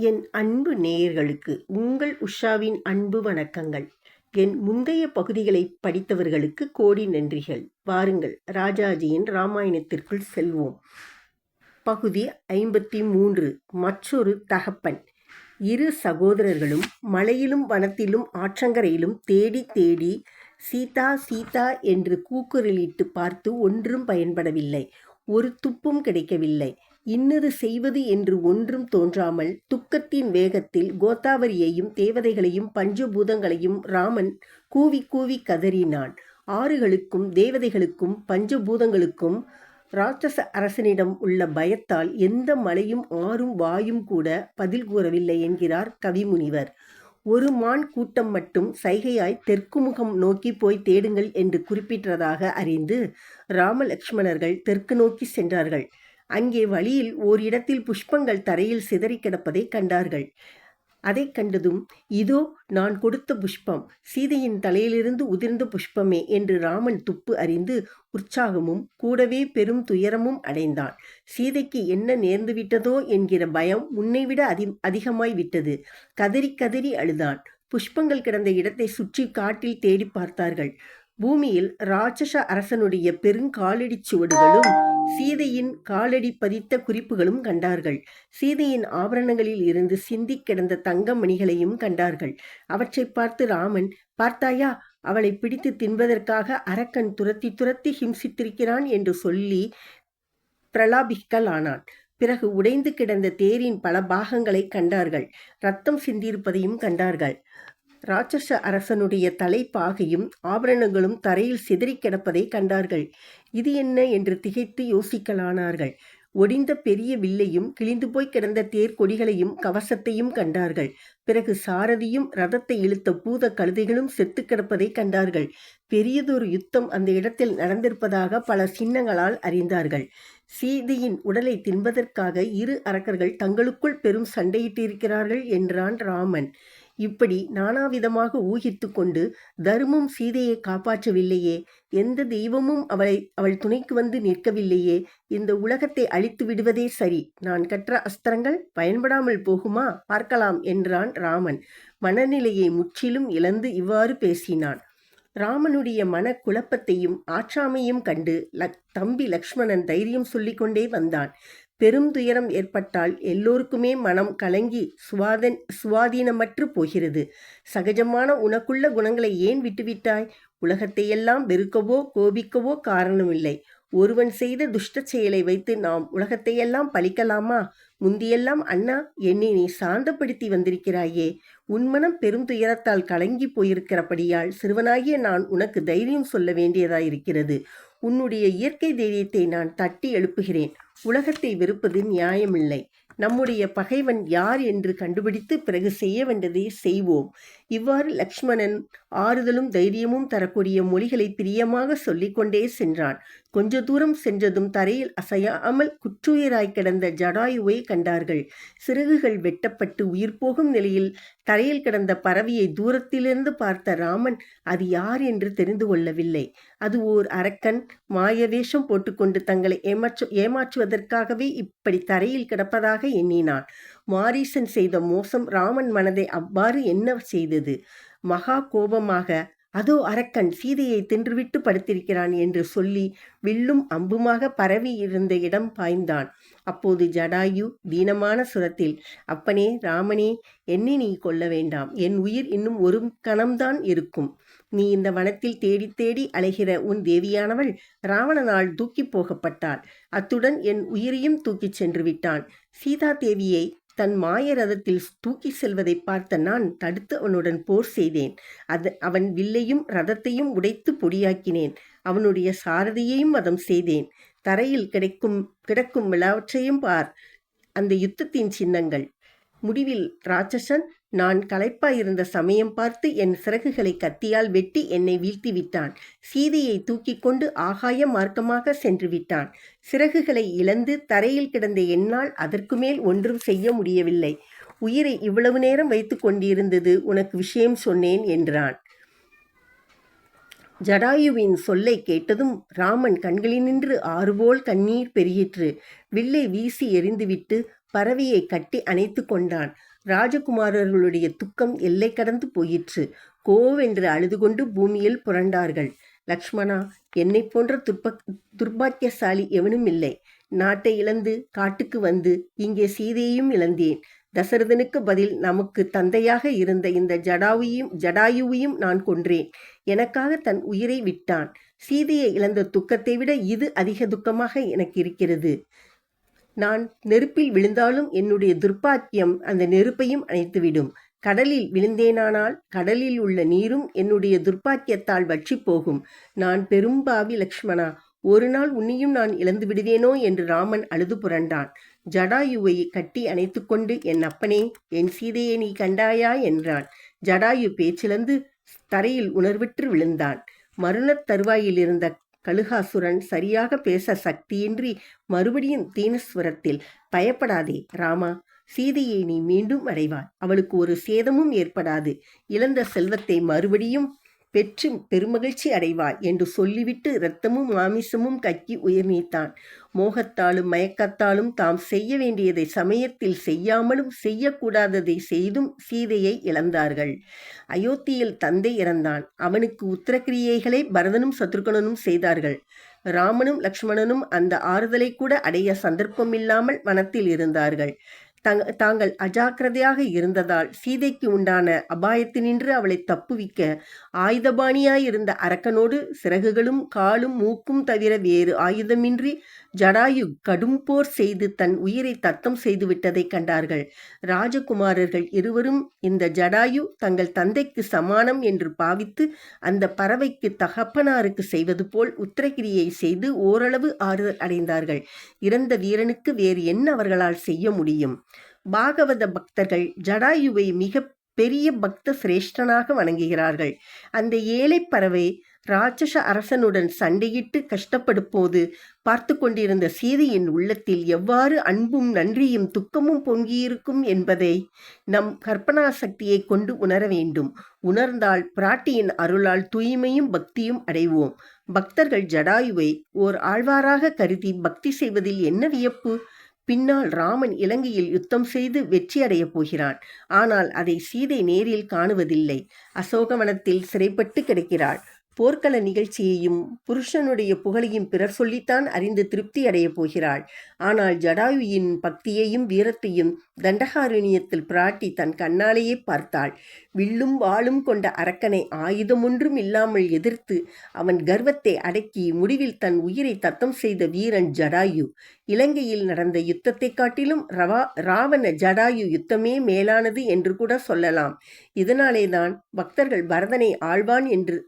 என் அன்பு நேயர்களுக்கு உங்கள் உஷாவின் அன்பு வணக்கங்கள். என் முந்தைய பகுதிகளை படித்தவர்களுக்கு கோடி நன்றிகள். வாருங்கள் ராஜாஜியின் ராமாயணத்திற்குள் செல்வோம். பகுதி ஐம்பத்தி மூன்று மற்றொரு தகப்பன். இரு சகோதரர்களும் மலையிலும் வனத்திலும் ஆற்றங்கரையிலும் தேடி தேடி சீதா சீதா என்று கூக்குரலிட்டு பார்த்து ஒன்றும் பயன்படவில்லை. ஒரு துப்பும் கிடைக்கவில்லை. இன்னது செய்வது என்று ஒன்றும் தோன்றாமல் துக்கத்தின் வேகத்தில் கோதாவரியையும் தேவதைகளையும் பஞ்சபூதங்களையும் ராமன் கூவி கூவி கதறினான். ஆறுகளுக்கும் தேவதைகளுக்கும் பஞ்சபூதங்களுக்கும் ராட்சச அரசனிடம் உள்ள பயத்தால் எந்த மலையும் ஆறும் வாயும் கூட பதில் கூறவில்லை என்கிறார் கவிமுனிவர். ஒரு மான் கூட்டம் மட்டும் சைகையாய் தெற்கு முகம் நோக்கி போய் தேடுங்கள் என்று குறிப்பிட்டதாக அறிந்து ராமலக்ஷ்மணர்கள் தெற்கு நோக்கி சென்றார்கள். அங்கே வழியில் ஓரிடத்தில் புஷ்பங்கள் தரையில் சிதறி கிடப்பதை கண்டார்கள். அதை கண்டதும் இதோ நான் கொடுத்த புஷ்பம். சீதையின் தலையிலிருந்து உதிர்ந்த புஷ்பமே என்று ராமன் துப்பு அறிந்து உற்சாகமும் கூடவே பெரும் துயரமும் அடைந்தான். சீதைக்கு என்ன நேர்ந்துவிட்டதோ என்கிற பயம் முன்னைவிட அதி அதிகமாய் விட்டது. கதறி கதறி அழுதான். புஷ்பங்கள் கிடந்த இடத்தை சுற்றி காட்டில் தேடி பார்த்தார்கள். பூமியில் ராட்சச அரசனுடைய பெருங்காலடி சுவடுகளும் சீதையின் காலடி பதித்த குறிப்புகளும் கண்டார்கள். சீதையின் ஆபரணங்களில் இருந்து சிந்தி கிடந்த தங்க மணிகளையும் கண்டார்கள். அவற்றை பார்த்து ராமன் பார்த்தாயா அவளை பிடித்து தின்பதற்காக அரக்கன் துரத்தி துரத்தி ஹிம்சித்திருக்கிறான் என்று சொல்லி பிரலாபிக்கலானான். பிறகு உடைந்து கிடந்த தேரின் பல பாகங்களை கண்டார்கள். ரத்தம் சிந்தியிருப்பதையும் கண்டார்கள். ராட்சச அரசனுடைய தலைப்பாகையும் ஆபரணங்களும் தரையில் சிதறி கிடப்பதை கண்டார்கள். இது என்ன? என்று திகைத்து யோசிக்கலானார்கள். ஒடிந்த பெரிய வில்லையும் கிழிந்து போய் கிடந்த தேர் கொடிகளையும் கவசத்தையும் கண்டார்கள். பிறகு சாரதியும் ரதத்தை இழுத்த பூத கழுதைகளும் செத்து கிடப்பதை கண்டார்கள். பெரியதொரு யுத்தம் அந்த இடத்தில் நடந்திருப்பதாக பல சின்னங்களால் அறிந்தார்கள். சீதையின் உடலை தின்பதற்காக இரு அரக்கர்கள் தங்களுக்குள் பெரும் சண்டையிட்டிருக்கிறார்கள் என்றான் ராமன். இப்படி நானாவிதமாக ஊகித்து கொண்டு தர்மம் சீதையை காப்பாற்றவில்லையே எந்த தெய்வமும் அவளை அவள் துணைக்கு வந்து நிற்கவில்லையே இந்த உலகத்தை அழித்து விடுவதே சரி. நான் கற்ற அஸ்திரங்கள் பயன்படாமல் போகுமா? பார்க்கலாம் என்றான் ராமன். மனநிலையை முற்றிலும் இழந்து இவ்வாறு பேசினான். ராமனுடைய மன குழப்பத்தையும் ஆற்றாமையும் கண்டு லக் தம்பி லக்ஷ்மணன் தைரியம் சொல்லிக்கொண்டே வந்தான். பெரும் துயரம் ஏற்பட்டால் எல்லோருக்குமே மனம் கலங்கி சுவாதன் சுவாதீனமற்று போகிறது. சகஜமான உனக்குள்ள குணங்களை ஏன் விட்டுவிட்டாய்? உலகத்தையெல்லாம் வெறுக்கவோ கோபிக்கவோ காரணமில்லை. ஒருவன் செய்த துஷ்ட செயலை வைத்து நாம் உலகத்தையெல்லாம் பழிக்கலாமா? முந்தியெல்லாம் அண்ணா என்னை நீ சாந்தப்படுத்தி வந்திருக்கிறாயே. உன்மனம் பெரும் துயரத்தால் கலங்கி போயிருக்கிறபடியால் சிறுவனாகிய நான் உனக்கு தைரியம் சொல்ல வேண்டியதாயிருக்கிறது. உன்னுடைய இயற்கை தைரியத்தை நான் தட்டி எழுப்புகிறேன். உலகத்தை வெறுப்பது நியாயமில்லை. நம்முடைய பகைவன் யார் என்று கண்டுபிடித்து பிறகு செய்ய வேண்டதை செய்வோம். இவ்வாறு லக்ஷ்மணன் ஆறுதலும் தைரியமும் தரக்கூடிய மொழிகளை பிரியமாக சொல்லிக்கொண்டே சென்றான். கொஞ்ச தூரம் சென்றதும் தரையில் அசையாமல் குற்றுயிராய் கிடந்த ஜடாயுவை கண்டார்கள். சிறகுகள் வெட்டப்பட்டு உயிர் போகும் நிலையில் தரையில் கிடந்த பறவையை தூரத்திலிருந்து பார்த்த ராமன் அது யார் என்று தெரிந்து கொள்ளவில்லை. அது ஓர் அரக்கன். மாயவேஷம் போட்டுக்கொண்டு தங்களை ஏமாற்று ஏமாற்றுவதற்காகவே இப்படி தரையில் கிடப்பதாக எண்ணினான். மாரீசன் செய்த மோசம் ராமன் மனதை அவ்வாறு என்ன செய்தது? மகா கோபமாக அதோ அரக்கன் சீதையை தின்றுவிட்டு படுத்திருக்கிறான் என்று சொல்லி வில்லும் அம்புமாக பரவி இருந்த இடம் பாய்ந்தான். அப்போது ஜடாயு தீனமான சுரத்தில் அப்பனே ராமனே என்னை நீ கொல்ல வேண்டாம். என் உயிர் இன்னும் ஒரு கணம்தான் இருக்கும். நீ இந்த வனத்தில் தேடி தேடி அலைகிற உன் தேவியானவள் ராவணனால் தூக்கி போகப்பட்டாள். அத்துடன் என் உயிரையும் தூக்கிச் சென்று விட்டான். சீதா தேவியை தன் மாய ரதத்தில் தூக்கி செல்வதை பார்த்த நான் தடுத்து அவனுடன் போர் செய்தேன். அது அவன் வில்லையும் ரதத்தையும் உடைத்து பொடியாக்கினேன். அவனுடைய சாரதியையும் மதம் செய்தேன். தரையில் கிடைக்கும் கிடக்கும் எல்லாவற்றையும் பார். அந்த யுத்தத்தின் சின்னங்கள். முடிவில் ராட்சசன் நான் களைப்பாயிருந்த சமயம் பார்த்து என் சிறகுகளை கத்தியால் வெட்டி என்னை வீழ்த்தி விட்டான். சீதையை தூக்கி கொண்டு ஆகாய மார்க்கமாக சென்று விட்டான். சிறகுகளை இழந்து தரையில் கிடந்த என்னால் அதற்கு மேல் ஒன்றும் செய்ய முடியவில்லை. உயிரை இவ்வளவு நேரம் வைத்து கொண்டிருந்தது உனக்கு விஷயம் சொன்னேன் என்றான். ஜடாயுவின் சொல்லை கேட்டதும் ராமன் கண்களினின்று ஆறுபோல் கண்ணீர் பெருகிற்று. வில்லை வீசி எறிந்துவிட்டு பறவையை கட்டி அணைத்து கொண்டான். ராஜகுமாரர்களுடைய துக்கம் எல்லை கடந்து போயிற்று. கோவென்று அழுது கொண்டு பூமியில் புரண்டார்கள். லக்ஷ்மணா என்னை போன்ற துர்ப துர்பாக்கியசாலி எவனும் இல்லை. நாட்டை இழந்து காட்டுக்கு வந்து இங்கே சீதையையும் இழந்தேன். தசரதனுக்கு பதில் நமக்கு தந்தையாக இருந்த இந்த ஜடாவையும் ஜடாயுவையும் நான் கொன்றேன். எனக்காக தன் உயிரை விட்டான். சீதையை இழந்த துக்கத்தை விட இது அதிக துக்கமாக எனக்கு இருக்கிறது. நான் நெருப்பில் விழுந்தாலும் என்னுடைய துர்ப்பாக்கியம் அந்த நெருப்பையும் அணைத்துவிடும். கடலில் விழுந்தேனானால் கடலில் உள்ள நீரும் என்னுடைய துர்ப்பாக்கியத்தால் வற்றி போகும் நான் பெரும்பாவி லக்ஷ்மணா ஒரு நாள் உன்னையும் நான் இழந்து விடுவேனோ என்று ராமன் அழுது புரண்டான். ஜடாயுவை கட்டி அணைத்துக்கொண்டு என் அப்பனே என் சீதையை நீ கண்டாயா? என்றான். ஜடாயு பேச்சிழந்து தரையில் உணர்விற்று விழுந்தான். மருணத் தருவாயில் இருந்த கழுகாசுரன் சரியாக பேச சக்தியின்றி மறுபடியும் தீனஸ்வரத்தில் பயப்படாதே ராமா சீதையை நீ மீண்டும் அடைவாய். அவளுக்கு ஒரு சேதமும் ஏற்படாது. இழந்த செல்வத்தை மறுபடியும் பெற்று பெருமகிழ்ச்சி அடைவாய் என்று சொல்லிவிட்டு இரத்தமும் மாமிசமும் கக்கி உயிர் நீத்தான் மோகத்தாலும் மயக்கத்தாலும் தாம் செய்ய வேண்டியதை சமயத்தில் செய்யாமலும் செய்யக்கூடாததை செய்தும் சீதையை இழந்தார்கள். அயோத்தியில் தந்தை இறந்தான். அவனுக்கு உத்தரக்கிரியைகளை பரதனும் சத்ருகனனும் செய்தார்கள். ராமனும் லக்ஷ்மணனும் அந்த ஆறுதலை கூட அடைய சந்தர்ப்பமில்லாமல் வனத்தில் இருந்தார்கள். தங் தாங்கள் அஜாக்கிரதையாக இருந்ததால் சீதைக்கு உண்டான அபாயத்தினின்று அவளை தப்புவிக்க ஆயுதபாணியாயிருந்த அரக்கனோடு சிறகுகளும் காலும் மூக்கும் தவிர வேறு ஆயுதமின்றி ஜடாயு கடும் போர் செய்து தன் உயிரை தத்தம் செய்துவிட்டதை கண்டார்கள். ராஜகுமாரர்கள் இருவரும் இந்த ஜடாயு தங்கள் தந்தைக்கு சமானம் என்று பாவித்து அந்த பறவைக்கு தகப்பனாருக்கு செய்வது போல் உத்திரகிரியை செய்து ஓரளவு ஆறுதல் அடைந்தார்கள். இறந்த வீரனுக்கு வேறு என்ன அவர்களால் செய்ய முடியும்? பாகவத பக்தர்கள் ஜடாயுவை மிக பெரிய பக்த சிரேஷ்டனாக வணங்குகிறார்கள். அந்த ஏழை பறவை ராட்சச அரசனுடன் சண்டையிட்டு கஷ்டப்படும்போது பார்த்து கொண்டிருந்த சீதையின் உள்ளத்தில் எவ்வாறு அன்பும் நன்றியும் துக்கமும் பொங்கியிருக்கும் என்பதை நம் கற்பனா சக்தியை கொண்டு உணர வேண்டும். உணர்ந்தால் பிராட்டியின் அருளால் தூய்மையும் பக்தியும் அடைவோம். பக்தர்கள் ஜடாயுவை ஓர் ஆழ்வாராக கருதி பக்தி செய்வதில் என்ன வியப்பு? பின்னால் ராமன் இலங்கையில் யுத்தம் செய்து வெற்றியடையப் போகிறான். ஆனால் அதை சீதை நேரில் காணுவதில்லை. அசோகவனத்தில் சிறைப்பட்டு கிடக்கிறாள். போர்க்கள நிகழ்ச்சியையும் புருஷனுடைய புகழையும் பிறர் சொல்லித்தான் அறிந்து திருப்தி அடையப் போகிறாள். ஆனால் ஜடாயுயின் பக்தியையும் வீரத்தையும் தண்டகாரண்யத்தில் பிராட்டி தன் கண்ணாலேயே பார்த்தாள். வில்லும் வாளும் கொண்ட அரக்கனை ஆயுதம் ஒன்றும் இல்லாமல் எதிர்த்து அவன் கர்வத்தை அடக்கி முடிவில் தன் உயிரை தத்தம் செய்த வீரன் ஜடாயு. இலங்கையில் நடந்த யுத்தத்தை காட்டிலும் ரவா ராவண ஜடாயு யுத்தமே மேலானது என்று கூட சொல்லலாம். இதனாலேதான் பக்தர்கள் பரதனை ஆழ்வான் என்று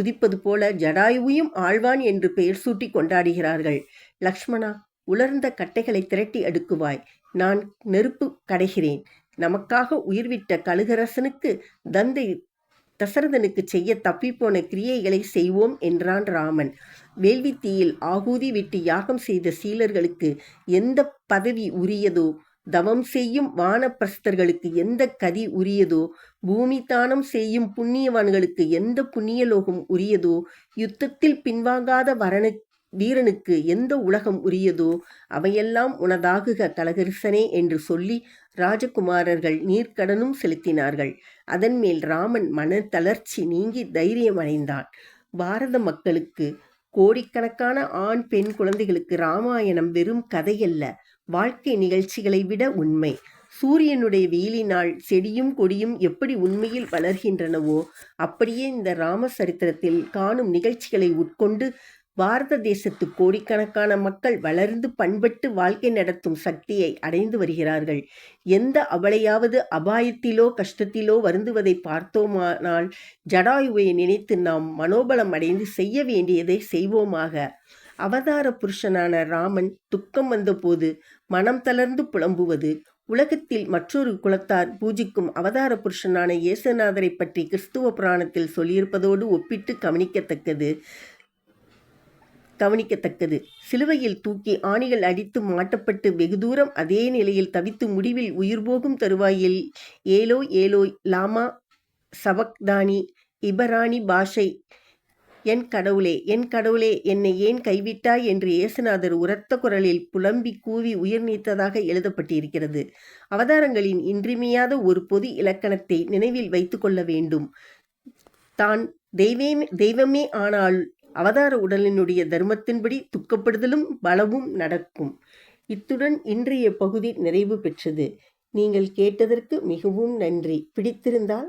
துதிப்பது போல ஜடாயுவையும் ஆழ்வான் என்று பெயர் சூட்டி கொண்டாடுகிறார்கள். லக்ஷ்மணா உலர்ந்த கட்டைகளை திரட்டி அடுக்குவாய். நான் நெருப்பு கடைகிறேன். நமக்காக உயிர்விட்ட கழுகரசனுக்கு தந்தை தசரதனுக்கு செய்ய தப்பிப்போன கிரியைகளை செய்வோம் என்றான் ராமன். வேள்வித்தீயில் ஆகூதி விட்டு யாகம் செய்த சீலர்களுக்கு எந்த பதவி உரியதோ தவம் செய்யும் வானப்பிரஸ்தர்களுக்கு எந்த கதி உரியதோ பூமி தானம் செய்யும் புண்ணியவான்களுக்கு எந்த புண்ணியலோகம் உரியதோ யுத்தத்தில் பின்வாங்காத வரண வீரனுக்கு எந்த உலகம் உரியதோ அவையெல்லாம் உனதாகுக கலகரிசனே என்று சொல்லி ராஜகுமாரர்கள் நீர்க்கடனும் செலுத்தினார்கள். அதன்மேல் ராமன் மன தளர்ச்சி நீங்கி தைரியம் அடைந்தான் பாரத மக்களுக்கு கோடிக்கணக்கான ஆண் பெண் குழந்தைகளுக்கு ராமாயணம் வெறும் கதையல்ல. வாழ்க்கை நிகழ்ச்சிகளை விட உண்மை. சூரியனுடைய வெயிலினால் செடியும் கொடியும் எப்படி உண்மையில் வளர்கின்றனவோ அப்படியே இந்த ராமசரித்திரத்தில் காணும் நிகழ்ச்சிகளை உட்கொண்டு பாரத தேசத்து கோடிக்கணக்கான மக்கள் வளர்ந்து பண்பட்டு வாழ்க்கை நடத்தும் சக்தியை அடைந்து வருகிறார்கள். எந்த அவளையாவது அபாயத்திலோ கஷ்டத்திலோ வருந்துவதை பார்த்தோமானால் ஜடாயுவை நினைத்து நாம் மனோபலம் அடைந்து செய்ய வேண்டியதை செய்வோமாக. அவதார புருஷனான ராமன் துக்கம் வந்தபோது மனம் தளர்ந்து புலம்புவது. உலகத்தில் மற்றொரு குலத்தார் பூஜிக்கும் அவதார புருஷனான இயேசுநாதரை பற்றி கிறிஸ்துவ புராணத்தில் சொல்லியிருப்பதோடு ஒப்பிட்டு கவனிக்கத்தக்கது. கவனிக்கத்தக்கது. சிலுவையில் தூக்கி ஆணிகள் அடித்து மாட்டப்பட்டு வெகு தூரம் அதே நிலையில் தவித்து முடிவில் உயிர் போகும் தருவாயில் ஏலோ ஏலோ லாமா சபக்தானி இபராணி பாஷை என் கடவுளே என் கடவுளே என்னை ஏன் கைவிட்டாய் என்று இயேசுநாதர் உரத்த குரலில் புலம்பி கூவி உயிர் நீத்ததாக எழுதப்பட்டிருக்கிறது. அவதாரங்களின் இன்றிமையாத ஒரு பொது இலக்கணத்தை நினைவில் வைத்துக்கொள்ள வேண்டும். தான் தெய்வமே தெய்வமே ஆனால் அவதார உடலினுடைய தர்மத்தின்படி துக்கப்படுதலும் பலவும் நடக்கும். இத்துடன் இன்றைய பகுதி நிறைவு பெற்றது. நீங்கள் கேட்டதற்கு மிகவும் நன்றி. பிடித்திருந்தால்